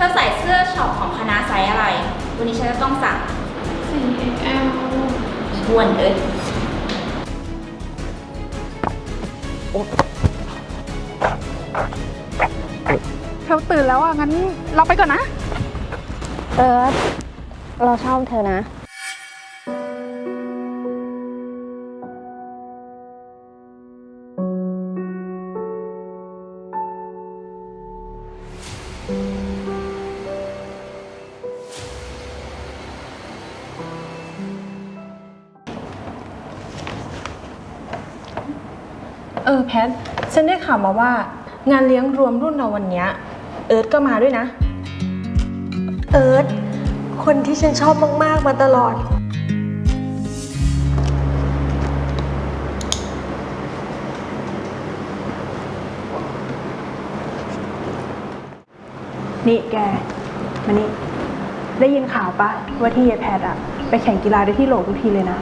ธอใส่เสื้อช็อปของคณะไซส์อะไร วันนี้ฉันจะต้องสั่ง 4XL อ้วนเอ้ยเธอตื่นแล้วอะ งั้นเราไปก่อนนะ เอิร์ธเราชอบเธอนะ ออแพทฉันได้ข่าวมาว่า งานเลี้ยงรวมรุ่นเราวันเนี้ยเอิร์ธก็มาด้วยนะ เอิร์ธคนที่ฉันชอบมาก ๆ มาตลอด นี่แก มานี่ ได้ยินข่าวปะว่าที่ยายแพทอะไปแข่งกีฬาได้ที่โหลทุกทีเลยนะ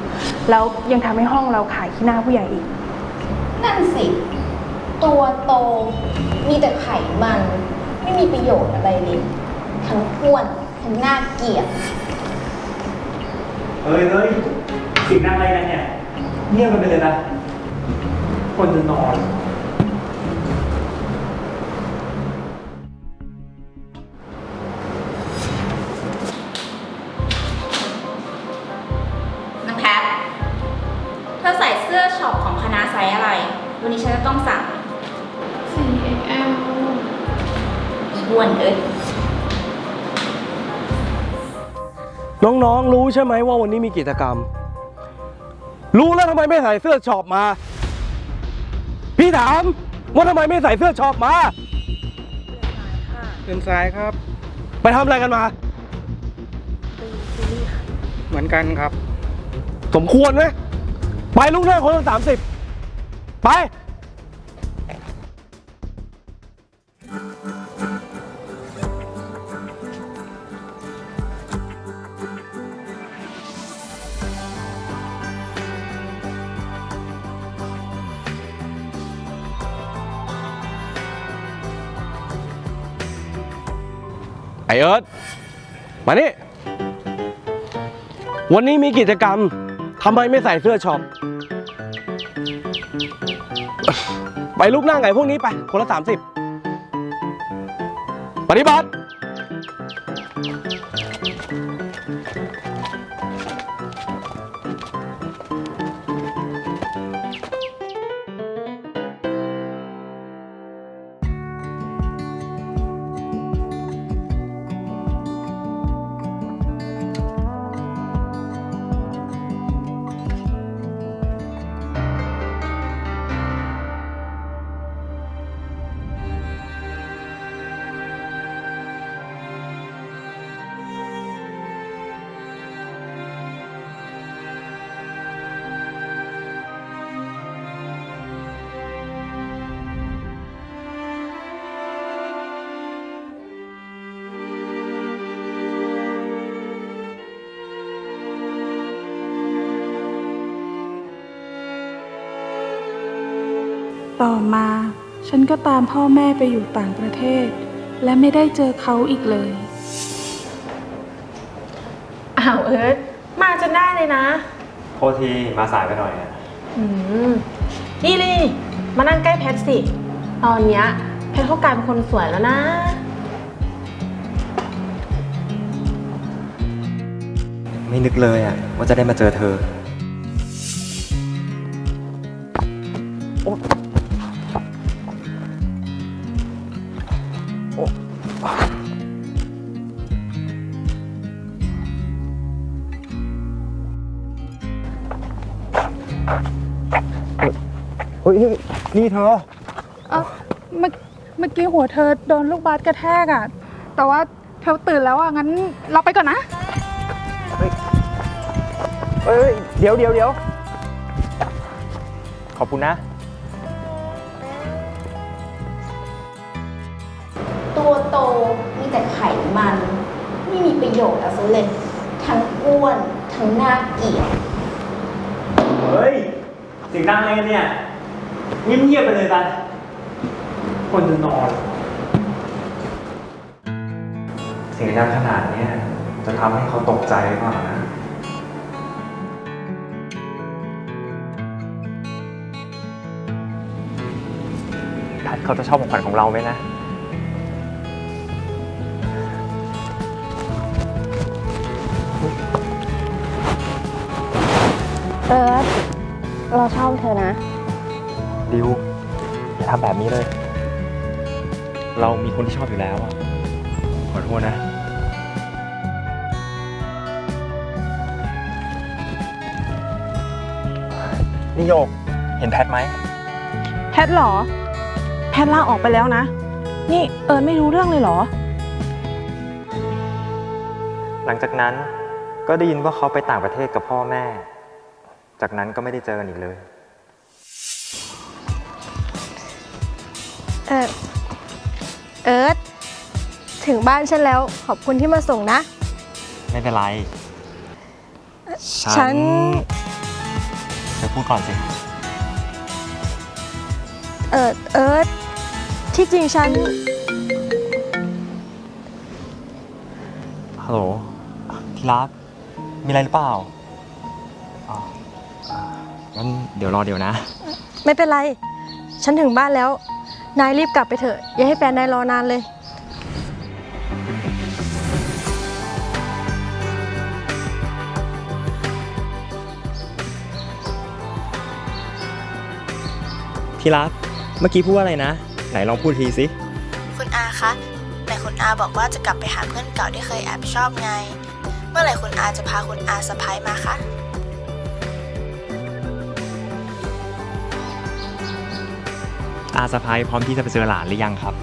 แล้วยังทำให้ห้องเราขายขี้หน้าผู้ใหญ่อีก นั่นสิ ตัวโต มีแต่ไขมัน ไม่มีประโยชน์อะไรเลย ทั้งอ้วนทั้งน่าเกลียด เฮ้ยเฮ้ยเสิ่งนั่งอะไรกันเนี่ยเงียบกันไปเลยนะ คนจะนอน น้ำแพทเธอใส่เสื้อช็อปของคณะไซส์อะไร วันนี้ฉันจะต้องสั่ง 4XL อ้วนเอ้ย น้องๆ รู้ใช่ไหมว่าวันนี้มีกิจกรรม รู้แล้วทำไมไม่ใส่เสื้อช็อปมา พี่ถามว่าทำไมไม่ใส่เสื้อช็อปมาตื่นสายครับ ไปทำอะไรกันมา เหมือนกันครับ สมควรไหมไปลูกหน้าคนละสามสิบ ไป ไอเอิร์ธมานี่ วันนี้มีกิจกรรมทำไมไม่ใส่เสื้อช็อป ไปลูกนั่งไงพวกนี้ไป คนละสามสิบปฏิบัติ ต่อมา ฉันก็ตามพ่อแม่ไปอยู่ต่างประเทศ และไม่ได้เจอเขาอีกเลย อ้าวเอิร์ธมาจนได้เลยนะ โทษทีมาสายไปหน่อยอะอืมนี่เลยมานั่งใกล้แพทสิ ตอนเนี้ยแพทเขากลายเป็นคนสวยแล้วนะ ไม่นึกเลยอะว่าจะได้มาเจอเธอ เฮ้ยนี่เธอ เอ้าเมื่อเมื่อกี้หัวเธอโดนลูกบาสกระแทกอะแต่ว่าเธอตื่นแล้วอะงั้นเราไปก่อนนะ เอ้ยเดี๋ยวเดี๋ยวเดี๋ยวขอบคุณนะ ตัวโตมีแต่ไขมัน ไม่มีประโยชน์อะไรเลย ทั้งอ้วน ทั้งน่าเกลียด เฮ้ยเสิ่งนั่งอะไรกันเนี่ย เงียบๆไปเลยนะคนจะนอนเสียงดังขนาดเนี้ยจะทำให้เขาตกใจหรือเปล่านะ ทัดเขาจะชอบของขวัญของเราไหมนะ เอิร์ธเราชอบเธอนะ ดิวอย่าทำแบบนี้เลย เรามีคนที่ชอบอยู่แล้วอะขอโทษนะ นี่โยก เห็นแพทไหม แพทเหรอ แพทลาออกไปแล้วนะ นี่เอิญไม่รู้เรื่องเลยเหรอ หลังจากนั้นก็ได้ยินว่าเขาไปต่างประเทศกับพ่อแม่ จากนั้นก็ไม่ได้เจอกันอีกเลย เอิร์ธถึงบ้านฉันแล้วขอบคุณที่มาส่งนะ ไม่เป็นไร ฉัน เธอพูดก่อนสิ เออเอิร์ธที่จริงฉัน ฮัลโหลที่รัก มีอะไรหรือเปล่าอ๋ออ่างั้นเดี๋ยวรอเดี๋ยวนะ ไม่เป็นไร ฉันถึงบ้านแล้ว นายรีบกลับไปเถอะ อย่าให้แฟนนายรอนานเลยที่รัก เมื่อกี้พูดว่าอะไรนะ ไหนลองพูดทีสิ คุณอาคะไหนคุณอาบอกว่าจะกลับไปหาเพื่อนเก่าที่เคยแอบชอบไง เมื่อไหร่คุณอาจะพาคุณอาสะพ้ายมาคะ อาสะพายพร้อมที่จะไปเจอหลานหรือยังครับ